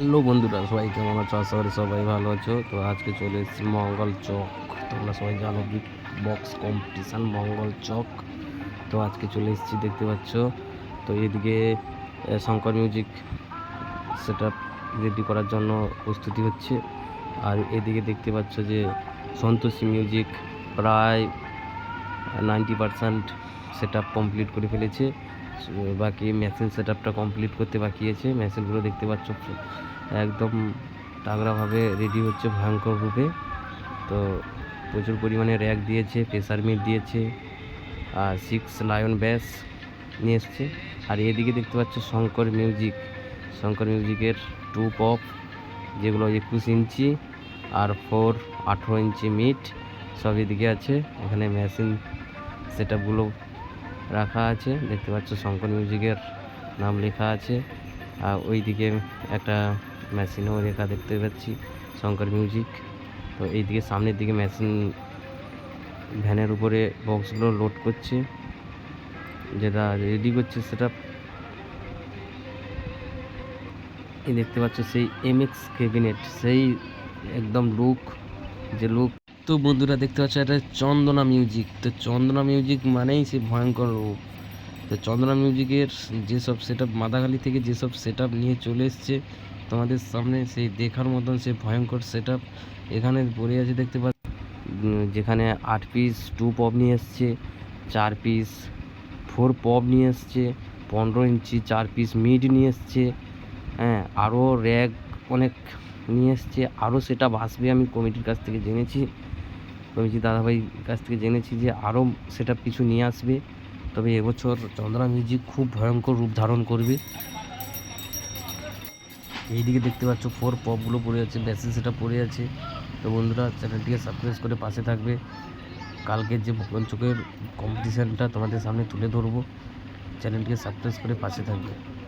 Hello বন্ধুরা, সবাই কেমন আছো? আশা করি সবাই ভালো আছো। তো আজকে চলে এসেছি মঙ্গল চক। তোমরা সবাই জানো বিট বক্স কম্পিটিশান, মঙ্গল চক। তো আজকে চলে এসেছি, দেখতে পাচ্ছ? তো এদিকে শঙ্কর মিউজিক সেটা রেডি করার জন্য প্রস্তুতি হচ্ছে। আর এদিকে দেখতে পাচ্ছ যে, সন্তোষী মিউজিক প্রায় নাইনটি পারসেন্ট সেট কমপ্লিট করে ফেলেছে। বাকি মেশিন সেট আপটা কমপ্লিট করতে বাকি আছে। মেশিনগুলো দেখতে পাচ্ছ, একদম তাগড়াভাবে রেডি হচ্ছে ভয়ঙ্কর রূপে। তো প্রচুর পরিমাণে র্যাক দিয়েছে প্রেসার মিট দিয়েছে, আর সিক্স লায়ন ব্যাস নিয়ে এসছে। আর এদিকে দেখতে পাচ্ছ শঙ্কর মিউজিক শঙ্কর মিউজিকের টু পপ যেগুলো একুশ ইঞ্চি আর ফোর আঠেরো ইঞ্চি মিট সব এদিকে আছে। এখানে মেশিন সেট আপগুলো রাখা আছে। দেখতে পাচ্ছ শঙ্কর মিউজিকের নাম লেখা আছে। আর ওইদিকে একটা মেশিনও লেখা দেখতে পাচ্ছি, শঙ্কর মিউজিক। তো এইদিকে সামনের দিকে মেশিন ভ্যানের উপরে বক্সগুলো লোড করছে, যেটা রেডি করছে সেটা এই দেখতে পাচ্ছ সেই এম এক্স ক্যাবিনেট সেই একদম লুক যে লুক তো বন্ধুরা দেখতে পাচ্ছ, এটা চন্দনা মিউজিক তো চন্দনা মিউজিক মানেই সে ভয়ঙ্কর রূপ। তো চন্দনা মিউজিকের যেসব সেট আপ মাদাখালি থেকে যেসব সেট আপ নিয়ে চলে এসছে, তোমাদের সামনে সেই দেখার মতন সে ভয়ঙ্কর সেট আপ এখানে পড়ে আছে দেখতে পাচ্ছ। যেখানে আট পিস টু পপ নিয়ে এসছে, চার পিস ফোর পপ নিয়ে এসছে, পনেরো ইঞ্চি চার পিস মিড নিয়ে এসছে হ্যাঁ আরও র্যাক অনেক নিয়ে এসছে। আরও সেটা আসবে, আমি কমিটির কাছ থেকে জেনেছি। কমিটি দাদাভাই কাছ থেকে জেনেছি যে আরও সেটা কিছু নিয়ে আসবে। তবে এবছর চন্দ্রা মিউজিক খুব ভয়ঙ্কর রূপ ধারণ করবে। এইদিকে দেখতে পাচ্ছ ফোর পপগুলো পড়ে আছে, বেসিন সেটা পড়ে আছে। তো বন্ধুরা, চ্যানেলটিকে সাবস্ক্রাইব করে পাশে থাকবে। কালকের যে ভগবান চোখের কম্পিটিশানটা তোমাদের সামনে তুলে ধরবো। চ্যানেলটিকে সাবস্ক্রাইব করে পাশে থাকবে।